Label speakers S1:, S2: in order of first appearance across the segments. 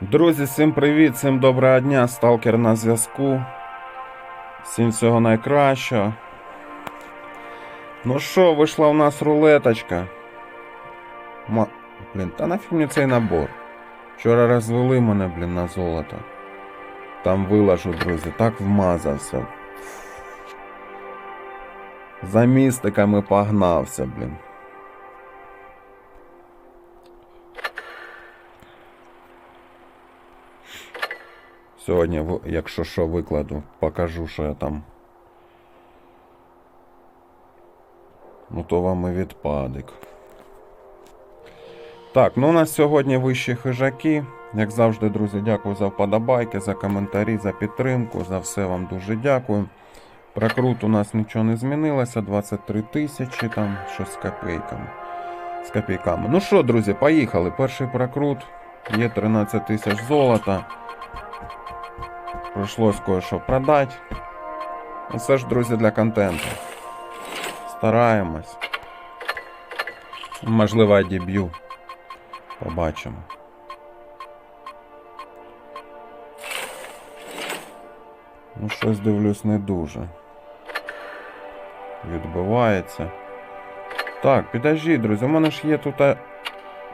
S1: Друзі, всім привіт, всім доброго дня, сталкер на зв'язку. Всім всього найкращого. Ну що, вийшла у нас рулеточка. Ма... Блін, та нафіг мені цей набор. Вчора розвели мене, блін, на золото. Там вилажу, друзі, так вмазався. За містиками погнався, блін. Сьогодні, якщо що, викладу, покажу, що я там. Ну, то вам і відпадик. Так, ну у нас сьогодні вищі хижаки. Як завжди, друзі, дякую за вподобайки, за коментарі, за підтримку. За все вам дуже дякую. Прокрут у нас нічого не змінилося. 23 тисячі, там щось з копійками. З копійками. Ну що, друзі, поїхали. Перший прокрут. Є 13 тисяч золота. Пришлось кое-що продати. Ну, Це ж, друзі, для контенту. Стараємось. Можливо, я деб'ю. Побачимо. Ну, щось дивлюсь не дуже. Відбивається. Так, підожди, друзі, у мене ж є тут е,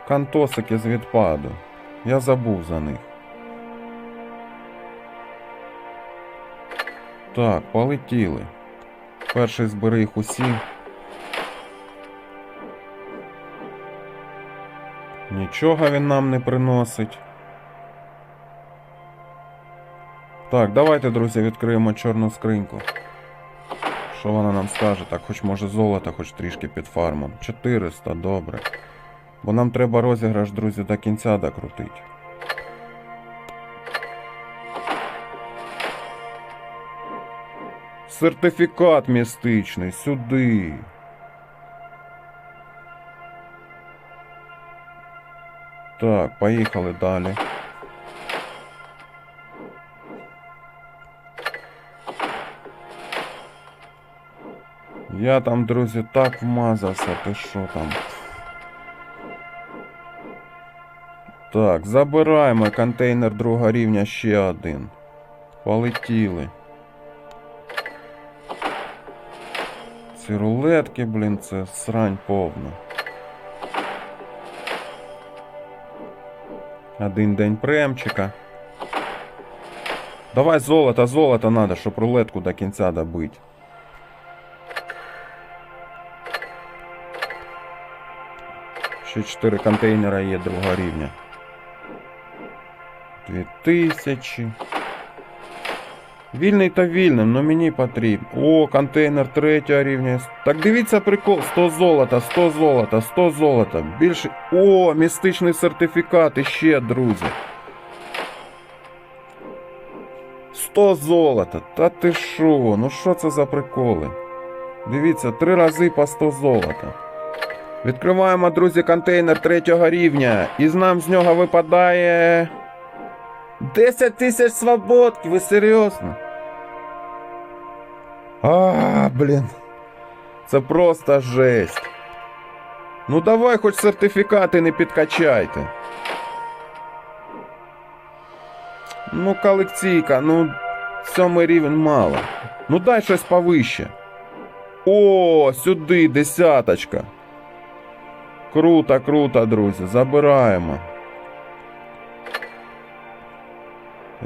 S1: кантосики з відпаду. Я забув за них. Так, полетіли. Перший збери їх усі. Нічого він нам не приносить. Так, давайте, друзі, відкриємо чорну скриньку. Що вона нам скаже? Так, хоч може золото, хоч трішки під фармом. 400, добре. Бо нам треба розіграш, друзі, до кінця докрутити. Сертифікат містичний сюди. Так, поїхали далі. Я там, друзі, так вмазався, ти що там? Так, забираємо контейнер другого рівня ще один. Полетіли. Ці рулетки, блін, це срань повна. Один день премчика. Давай золото, золото надо, щоб рулетку до кінця добити. Ще 4 контейнера є другого рівня. 2000. Вільний та вільним, но мені потрібно. О, контейнер третього рівня. Так дивіться прикол. 100 золота, 100 золота, 100 золота. Більше. О, містичний сертифікат іще, друзі. 100 золота. Та ти що? Ну що це за приколи? Дивіться, три рази по 100 золота. Відкриваємо, друзі, контейнер третього рівня. І з нам з нього випадає. 10 тисяч свободки, ви серйозно? А, блін. Це просто жесть. Ну давай хоч сертифікати не підкачайте. Ну, колекційка, ну, сьомий рівень мало. Ну дай щось повище. О, сюди десяточка. Круто, круто, друзі, забираємо.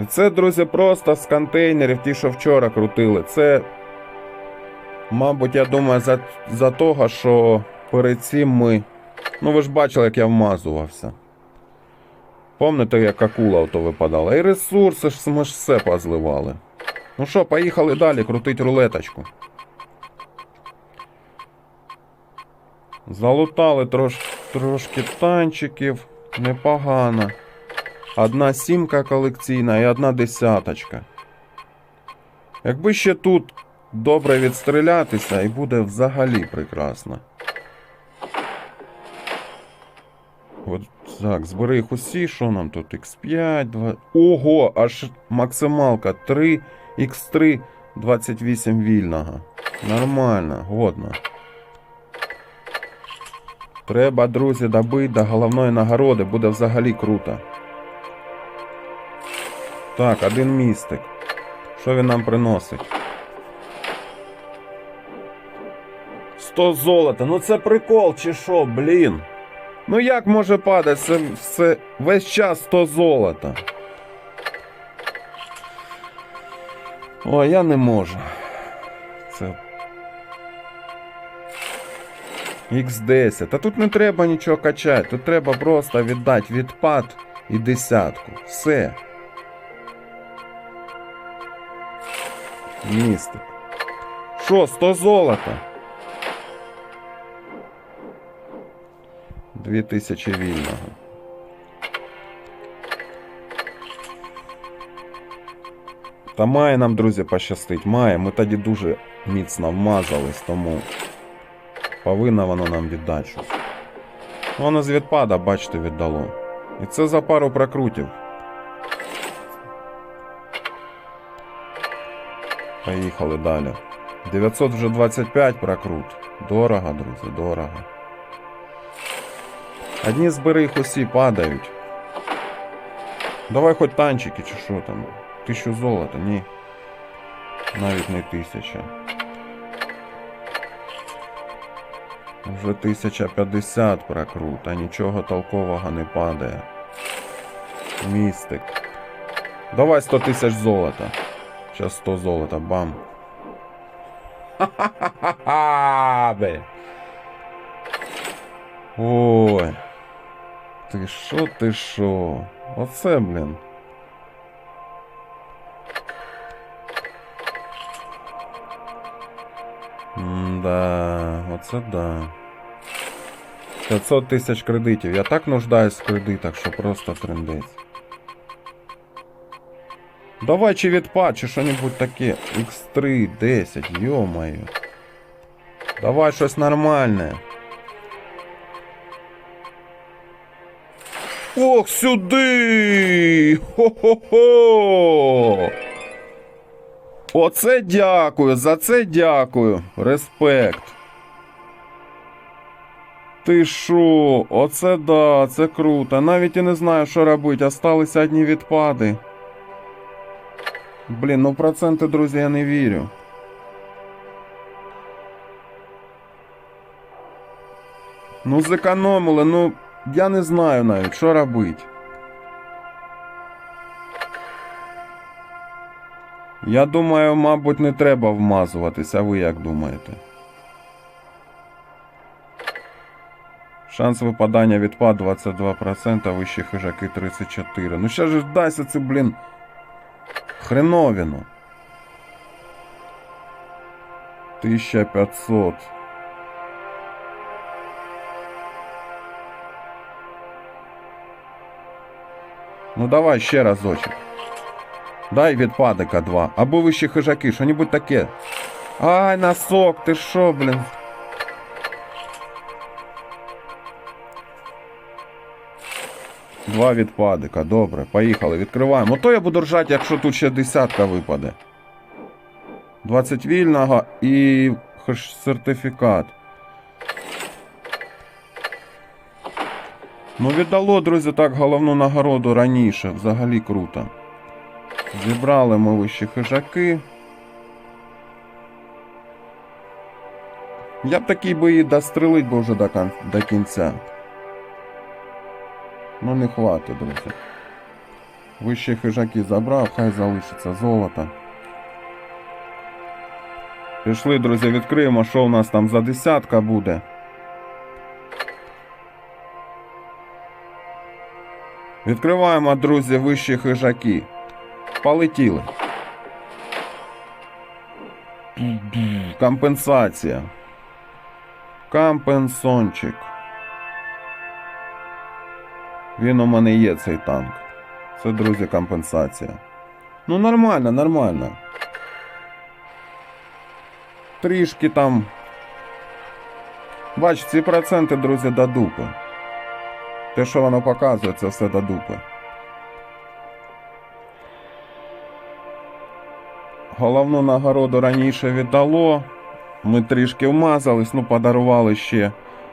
S1: Це, друзі, просто з контейнерів, ті, що вчора крутили. Це, мабуть, я думаю, за, за того, що перед цим ми. Ну, ви ж бачили, як я вмазувався. Помните, як акула ото випадала? І ресурси ж ми ж все позливали. Ну що, поїхали далі крутить рулеточку. Залутали трош, трошки танчиків. Непогано. Одна сімка колекційна і одна десяточка. Якби ще тут добре відстрілятися, і буде взагалі прекрасно. От так, збери їх усі, що нам тут? X5, 2. Ого, аж максималка 3, X3, 28 вільного. Нормально, годно. Треба, друзі, добити до головної нагороди, буде взагалі круто. Так, один містик. Що він нам приносить? 100 золота. Ну це прикол чи що, блін? Ну як може падати? Це, це весь час 100 золота. Ой, я не можу. Це. Х10. Та тут не треба нічого качати. Тут треба просто віддати відпад і десятку. Все. Містик. Що, 100 золота? 2000 вільного. Та має нам, друзі, пощастить. Має. Ми тоді дуже міцно вмазались, тому повинно воно нам щось. Воно з відпада, бачите, віддало. І це за пару прокрутів. Поїхали далі. 900 вже 25 прокрут. Дорого, друзі, дорого. Одні збери їх усі падають. Давай хоч танчики чи що там. Тисячу золота, ні. Навіть не тисяча. Вже 1050 прокрут, а нічого толкового не падає. Містик. Давай 100 тисяч золота. Сейчас 100 золота, бам. Ха-ха-ха-ха. Ой. Ти шо, ти шо? Оце, блін. Да, оце да. 500 тисяч кредитів. Я так нуждаюсь в кредитах, що просто трендець. Давай чи відпад, чи що-небудь таке. X3, 10, йо-моє. Давай щось нормальне. Ох, сюди! Хо-хо-хо! Оце дякую, за це дякую. Респект. Ти шо? Оце да, це круто. Навіть і не знаю, що робити. Осталися одні відпади. Блін, ну в проценти, друзі, я не вірю. Ну, зекономили, ну, я не знаю навіть, що робити. Я думаю, мабуть, не треба вмазуватися, а ви як думаєте? Шанс випадання відпад 22%, вищі хижаки 34. Ну ще ж дайся це, блін. Хреновіну. 1500. Ну давай ще разочок. Дай відпадика 2. Або вищі хижаки, що-небудь таке. Ай, носок, ти що, блін? Два відпадика, добре, поїхали, відкриваємо. Ото я буду ржати, якщо тут ще десятка випаде. 20 вільного і сертифікат. Ну, віддало, друзі, так головну нагороду раніше. Взагалі круто. Зібрали ми вищі хижаки. Я б такий би її дострелить би вже до кінця. Ну не хватить, друзі. Вищі хижаки забрав, хай залишиться золото. Пішли, друзі, відкриємо, що у нас там за десятка буде. Відкриваємо, друзі, вищі хижаки. Полетіли. Компенсація. Компенсончик. Він у мене є цей танк. Це, друзі, компенсація. Ну, нормально, нормально. Трішки там. Бач, ці проценти, друзі, до дупи. Те, що воно показує, це все до дупи. Головну нагороду раніше віддало. Ми трішки вмазались, ну подарували ще.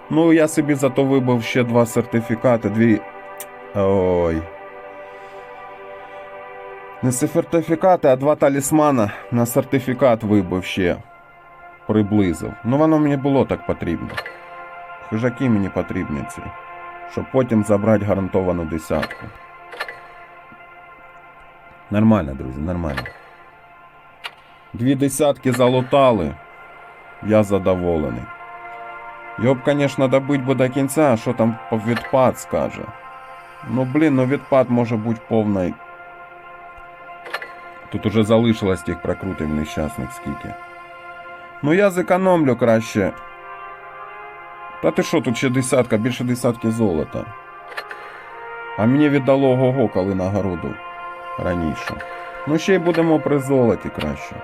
S1: Ну, я собі зато вибив ще два сертифікати, дві. Ой. Не сертифікати, а два талісмана на сертифікат вибив ще. Приблизив. Ну воно мені було так потрібно. Хижаки мені потрібні ці. Щоб потім забрати гарантовану десятку. Нормально, друзі, нормально. Дві десятки залутали. Я задоволений. Його б, звісно, добить би до кінця, а що там відпад скаже. Ну, блін, ну відпад може бути повний. Тут уже залишилось тих прокрутів нещасних скільки. Ну я зекономлю краще. Та ти що, тут ще десятка, більше десятки золота. А мені віддало ого, коли нагороду раніше. Ну ще й будемо при золоті краще.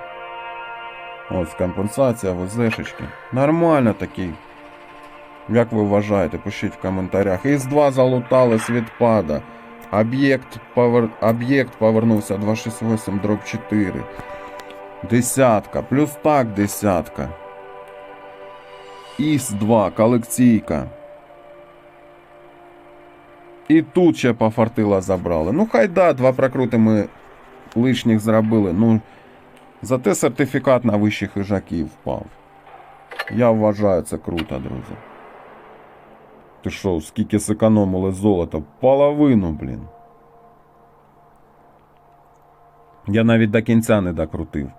S1: Ось компенсація, ВЗшечки. Нормально такий. Як ви вважаєте, пишіть в коментарях. Із-2 залутали з відпада. Об'єкт повер... Повернувся 268 дроп 4. Десятка. Плюс так десятка. Іс-2, колекційка. І тут ще пофартила забрали. Ну хай да, два прокрути ми лишніх зробили. Ну, зате сертифікат на вищих хижаків впав. Я вважаю це круто, друзі. Ти що, скільки зекономили золота? Половину, блін. Я навіть до кінця не докрутив.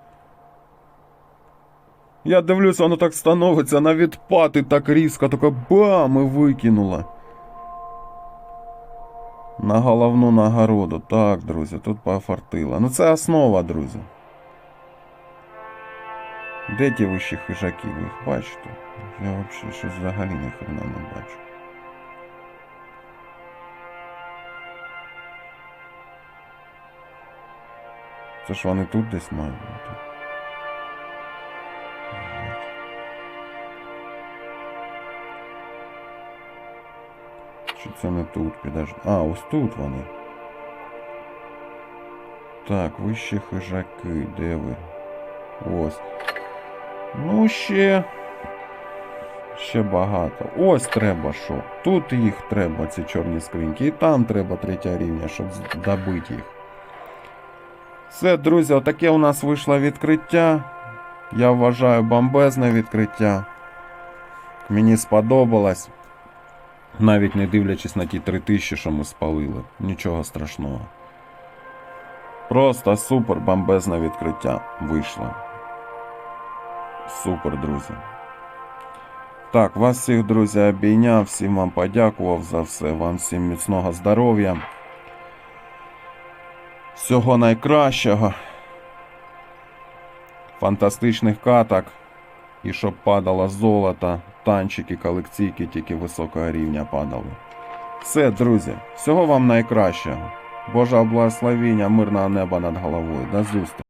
S1: Я дивлюся, воно так становиться на відпад і так різко, таке бам і викинула. На головну нагороду. Так, друзі, тут пофартило. Ну це основа, друзі. Де ті вищі хижаки? Ви їх бачите? Я взагалі щось взагалі ніхрена не бачу. Це ж вони тут десь мають бути. Чи це не тут? Підожди. А, ось тут вони. Так, вищі хижаки, де ви? Ось. Ну, ще. Ще багато. Ось треба що. Тут їх треба, ці чорні скриньки. І там треба третя рівня, щоб добити їх. Все, друзі, отаке у нас вийшло відкриття. Я вважаю бомбезне відкриття. Мені сподобалось. Навіть не дивлячись на ті три тисячі, що ми спалили. Нічого страшного. Просто супер бомбезне відкриття вийшло. Супер, друзі. Так, вас всіх, друзі, обійняв, всім вам подякував за все. Вам всім міцного здоров'я. Всього найкращого. Фантастичних каток. І щоб падало золото, танчики, колекційки тільки високого рівня падали. Все, друзі, всього вам найкращого. Божого благословіння, мирного неба над головою. До зустрічі.